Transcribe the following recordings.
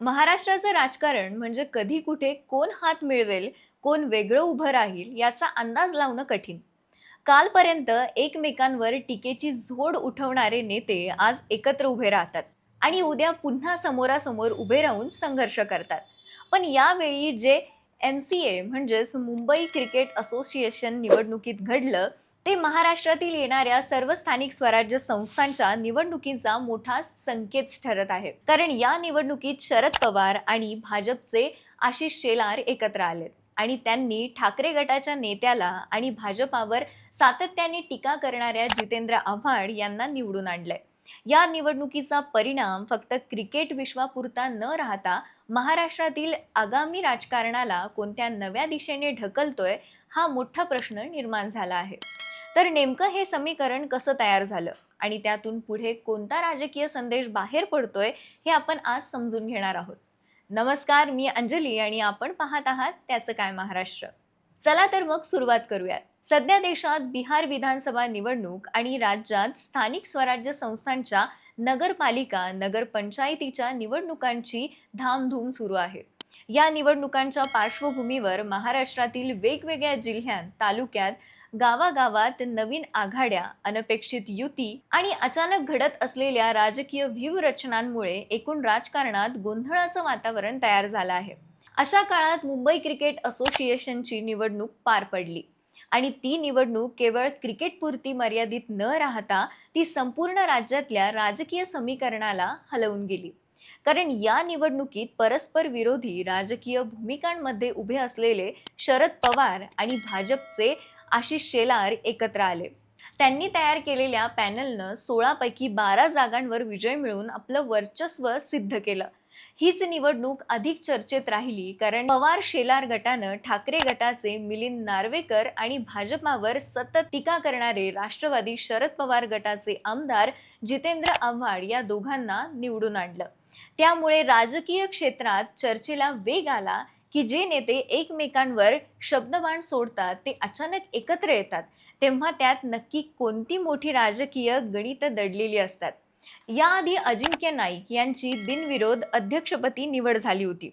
महाराष्ट्राचं राजकारण म्हणजे कधी कुठे कोण हात मिळवेल कोण वेगळं उभं राहील याचा अंदाज लावणं कठीण. कालपर्यंत एकमेकांवर टीकेची झोड उठवणारे नेते आज एकत्र उभे राहतात आणि उद्या पुन्हा समोरासमोर उभे राहून संघर्ष करतात. पण यावेळी जे एम सी ए म्हणजेच मुंबई क्रिकेट असोसिएशन निवडणुकीत घडलं ते महाराष्ट्रातील येणाऱ्या सर्व स्थानिक स्वराज्य संस्थांच्या निवडणुकीचा मोठा संकेत ठरत आहे. कारण या निवडणुकीत शरद पवार आणि भाजपचे आशिष शेलार एकत्र आलेत. आणि त्यांनी ठाकरे गटाच्या नेत्याला आणि भाजपावर सातत्याने टीका करणाऱ्या जितेंद्र आव्हाड यांना निवडून आणलंय. या निवडणुकीचा परिणाम फक्त क्रिकेट विश्वापुरता न राहता महाराष्ट्रातील आगामी राजकारणाला कोणत्या नव्या दिशेने ढकलतोय हा मोठा प्रश्न निर्माण झाला आहे. तर नेमकं हे समीकरण कसं तयार झालं? आणि त्यातून पुढे कोणता राजकीय संदेश बाहेर पडतोय हे आपण आज समजून घेणार आहोत. नमस्कार मी अंजली आणि आपण पाहत आहात त्याचं काय महाराष्ट्र. चला तर मग सुरुवात करूयात. सध्या देशात बिहार विधानसभा निवडणूक आणि राज्यात स्थानिक स्वराज्य संस्थांच्या नगरपालिका नगरपंचायतीच्या निवडणुकांची धामधूम सुरू आहे. या निवडणुकांच्या पार्श्वभूमीवर महाराष्ट्रातील वेगवेगळ्या जिल्ह्यात तालुक्यात गावागावात नवीन आघाड्या अनपेक्षित युती आणि अचानक घडत असलेल्या राजकीय व्यूहरचनांमुळे एकूण राजकारणात गोंधळाचं वातावरण तयार झालं आहे. अशा काळात मुंबई क्रिकेट असोसिएशनची निवडणूक पार पडली. आणि ती निवडणूक केवळ क्रिकेटपुरती मर्यादित न राहता ती संपूर्ण राज्यातल्या राजकीय समीकरणाला हलवून गेली. कारण या निवडणुकीत परस्पर विरोधी राजकीय भूमिकांमध्ये उभे असलेले शरद पवार आणि भाजपचे आशिष शेलार एकत्र आले. त्यांनी तयार केलेल्या पॅनलनं सोळापैकी बारा जागांवर विजय मिळवून आपलं वर्चस्व सिद्ध केलं. हीच निवडणूक अधिक चर्चेत राहिली कारण पवार शेलार गटानं ठाकरे गटाचे मिलिंद नार्वेकर आणि भाजपावर सतत टीका करणारे राष्ट्रवादी शरद पवार गटाचे आमदार जितेंद्र आव्हाड या दोघांना निवडून आणलं. त्यामुळे राजकीय क्षेत्रात चर्चेला वेग आला की जे नेते एकमेकांवर शब्दबाण सोडतात ते अचानक एकत्र येतात तेव्हा त्यात नक्की कोणती मोठी राजकीय गणित दडलेली असतात. याआधी अजिंक्य नाईक यांची बिनविरोध अध्यक्षपदी निवड झाली होती.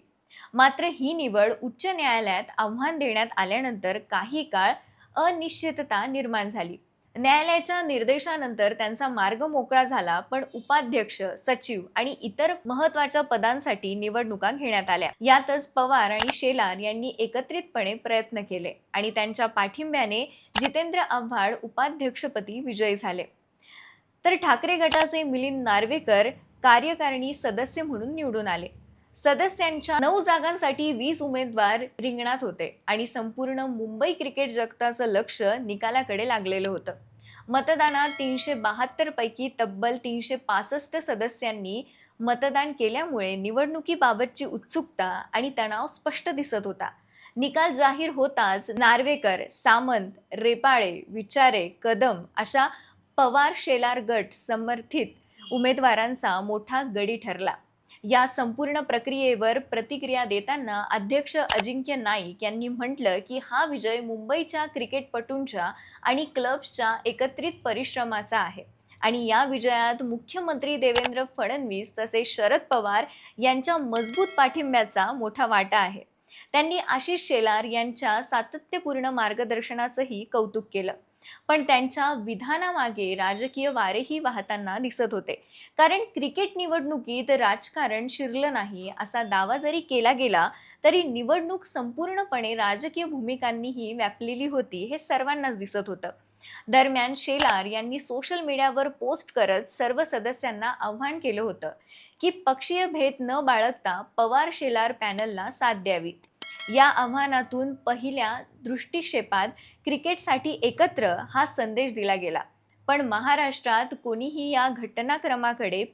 मात्र ही निवड उच्च न्यायालयात आव्हान देण्यात आल्यानंतर काही काळ अनिश्चितता निर्माण झाली. न्यायालयाच्या निर्देशानंतर त्यांचा मार्ग मोकळा झाला पण उपाध्यक्ष सचिव आणि इतर महत्त्वाच्या पदांसाठी निवडणुका घेण्यात आल्या. यातच पवार आणि शेलार यांनी एकत्रितपणे प्रयत्न केले आणि त्यांच्या पाठिंब्याने जितेंद्र आव्हाड उपाध्यक्षपदी विजयी झाले. तर ठाकरे गटाचे मिलिंद नार्वेकर कार्यकारिणी सदस्य म्हणून निवडून आले. सदस्यांच्या नऊ जागांसाठी वीस उमेदवार रिंगणात होते आणि संपूर्ण मुंबई क्रिकेट जगताचं लक्ष निकालाकडे लागलेलं होतं. मतदानात तीनशे बहात्तर पैकी तब्बल तीनशे पासष्ट सदस्यांनी मतदान केल्यामुळे निवडणुकीबाबतची उत्सुकता आणि तणाव स्पष्ट दिसत होता. निकाल जाहीर होताच नार्वेकर सामंत रेपाळे विचारे कदम अशा पवार शेलार गट समर्थित उमेदवारांचा मोठा गडी ठरला. या संपूर्ण प्रक्रियेवर प्रतिक्रिया देताना अध्यक्ष अजिंक्य नाईक यांनी म्हटलं की हा विजय मुंबईच्या क्रिकेटपटूंच्या आणि क्लब्सच्या एकत्रित परिश्रमाचा आहे. आणि या विजयात मुख्यमंत्री देवेंद्र फडणवीस तसेच शरद पवार यांच्या मजबूत पाठिंब्याचा मोठा वाटा आहे. त्यांनी आशिष शेलार यांच्या सातत्यपूर्ण मार्गदर्शनाचंही कौतुक केलं. पण त्यांच्या विधानामागे राजकीय वारेही वाहताना दिसत होते. कारण क्रिकेट निवडणुकीत राजकारण शिरलं नाही असा दावा जरी केला गेला तरी निवडणूक संपूर्णपणे राजकीय भूमिकांनीही व्यापलेली होती हे सर्वांनाच दिसत होतं. दरम्यान शेलार यांनी सोशल मीडियावर पोस्ट करत सर्व सदस्यांना आव्हान केलं होतं की पक्षीय भेद न बाळगता पवार शेलार पॅनलला साथ द्यावी. या आव्हानातून पहिल्या दृष्टिक्षेपात क्रिकेटसाठी एकत्र हा संदेश दिला गेला. पण महाराष्ट्रात कोणीही या घटनाक्रमाकडे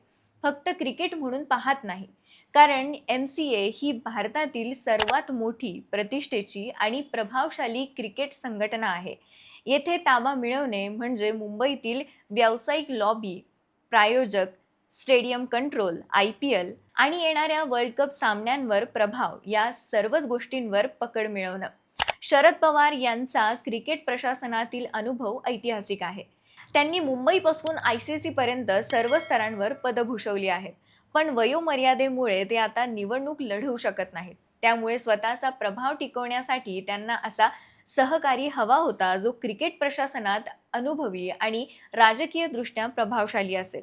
फक्त क्रिकेट म्हणून पाहत नाही. कारण एम सी ए ही भारतातील सर्वात मोठी प्रतिष्ठेची आणि प्रभावशाली क्रिकेट संघटना आहे. येथे ताबा मिळवणे म्हणजे मुंबईतील व्यावसायिक लॉबी प्रायोजक stadium control I P L आणि येणाऱ्या वर्ल्ड कप सामन्यांवर प्रभाव या सर्वच गोष्टींवर पकड मिळवणं. शरद पवार यांचा क्रिकेट प्रशासनातील अनुभव ऐतिहासिक आहे. त्यांनी मुंबईपासून आय सी सी पर्यंत सर्व स्तरांवर पदं भूषवली आहेत. पण वयोमर्यादेमुळे ते आता निवडणूक लढवू शकत नाहीत. त्यामुळे स्वतःचा प्रभाव टिकवण्यासाठी त्यांना असा सहकारी हवा होता जो क्रिकेट प्रशासनात अनुभवी आणि राजकीय दृष्ट्या प्रभावशाली असेल.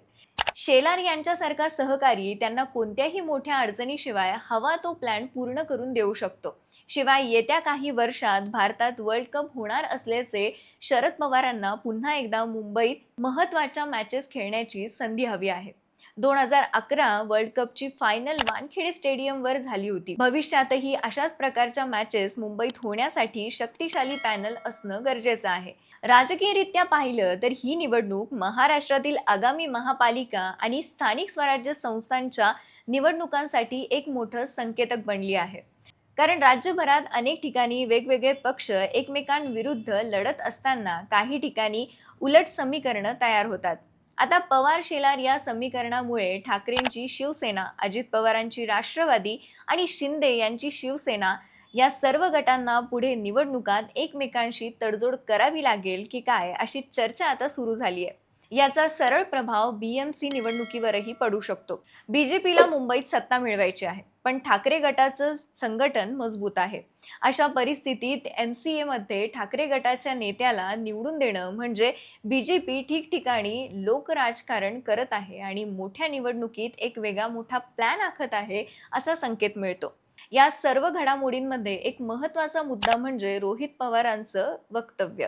शेलार यांच्यासारखा सहकारी त्यांना कोणत्याही मोठ्या अडचणीशिवाय हवा तो प्लॅन पूर्ण करून देऊ शकतो. शिवाय येत्या काही वर्षात भारतात वर्ल्ड कप होणार असल्याचे शरद पवारांना पुन्हा एकदा मुंबईत महत्त्वाच्या मॅचेस खेळण्याची संधी हवी आहे. दोन हजार अकरा वर्ल्ड कपची फायनल वानखेडे स्टेडियमवर झाली होती. भविष्यातही अशाच प्रकारच्या मॅचेस मुंबईत होण्यासाठी शक्तिशाली पॅनल असणं गरजेचं आहे. राजकीयरित्या पाहिलं तर ही निवडणूक महाराष्ट्रातील आगामी महापालिका आणि स्थानिक स्वराज्य संस्थांच्या निवडणुकांसाठी एक मोठं संकेतक बनली आहे. कारण राज्यभरात अनेक ठिकाणी वेगवेगळे पक्ष एकमेकांविरुद्ध लढत असताना काही ठिकाणी उलट समीकरणं तयार होतात. आता पवार शेलार या समीकरणामुळे ठाकरेंची शिवसेना अजित पवारांची राष्ट्रवादी आणि शिंदे यांची शिवसेना या सर्व गटांना पुढे निवडणुकात एकमेकांशी तडजोड करावी लागेल की काय अशी चर्चा आता सुरू झाली आहे याचा सरळ प्रभाव बीएमसी निवडणुकीवरही पडू शकतो. बीजेपीला मुंबईत सत्ता मिळवायची आहे पण ठाकरे गटाचं संघटन मजबूत आहे. अशा परिस्थितीत एम सी एमध्ये ठाकरे गटाच्या नेत्याला निवडून देणं म्हणजे बी जे पी ठिकठिकाणी लोकराजकारण करत आहे आणि मोठ्या निवडणुकीत एक वेगळा मोठा प्लॅन आखत आहे असा संकेत मिळतो. या सर्व घडामोडींमध्ये एक महत्त्वाचा मुद्दा म्हणजे रोहित पवारांचं वक्तव्य.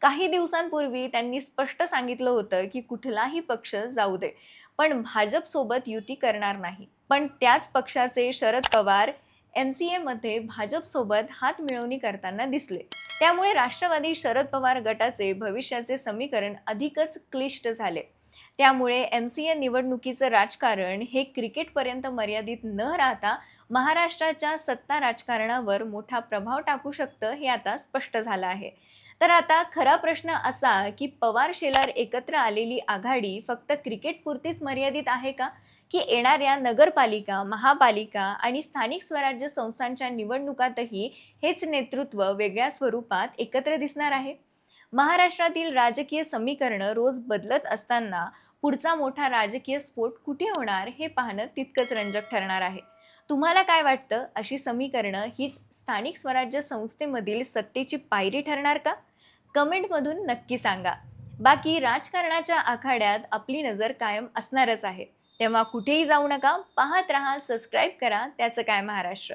काही दिवसांपूर्वी त्यांनी स्पष्ट सांगितलं होतं की कुठलाही पक्ष जाऊ दे पण भाजप सोबत युती करणार नाही. पण त्याच पक्षाचे शरद पवार एम सी एमध्ये भाजपसोबत हात मिळवणी करताना दिसले. त्यामुळे राष्ट्रवादी शरद पवार गटाचे भविष्याचे समीकरण अधिकच क्लिष्ट झाले. त्यामुळे एम सी ए निवडणुकीचं राजकारण हे क्रिकेटपर्यंत मर्यादित न राहता महाराष्ट्राच्या सत्ता राजकारणावर मोठा प्रभाव टाकू शकतं हे आता स्पष्ट झालं आहे. तर आता खरा प्रश्न असा की पवार शेलार एकत्र आलेली आघाडी फक्त क्रिकेटपुरतीच मर्यादित आहे का? की येणाऱ्या नगरपालिका महापालिका आणि स्थानिक स्वराज्य संस्थांच्या निवडणुकातही हेच नेतृत्व वेगळ्या स्वरूपात एकत्र दिसणार आहे? महाराष्ट्रातील राजकीय समीकरणं रोज बदलत असताना पुढचा मोठा राजकीय स्फोट कुठे होणार हे पाहणं तितकंच रंजक ठरणार आहे. तुम्हाला काय वाटतं? अशी समीकरणं हीच स्थानिक स्वराज्य संस्थेमधील सत्तेची पायरी ठरणार का? कमेंटमधून नक्की सांगा. बाकी राजकारणाच्या आखाड्यात आपली नजर कायम असणारच आहे. तेव्हा कुठेही जाऊ नका पाहत रहा सबस्क्राईब करा. त्याचं काय महाराष्ट्र?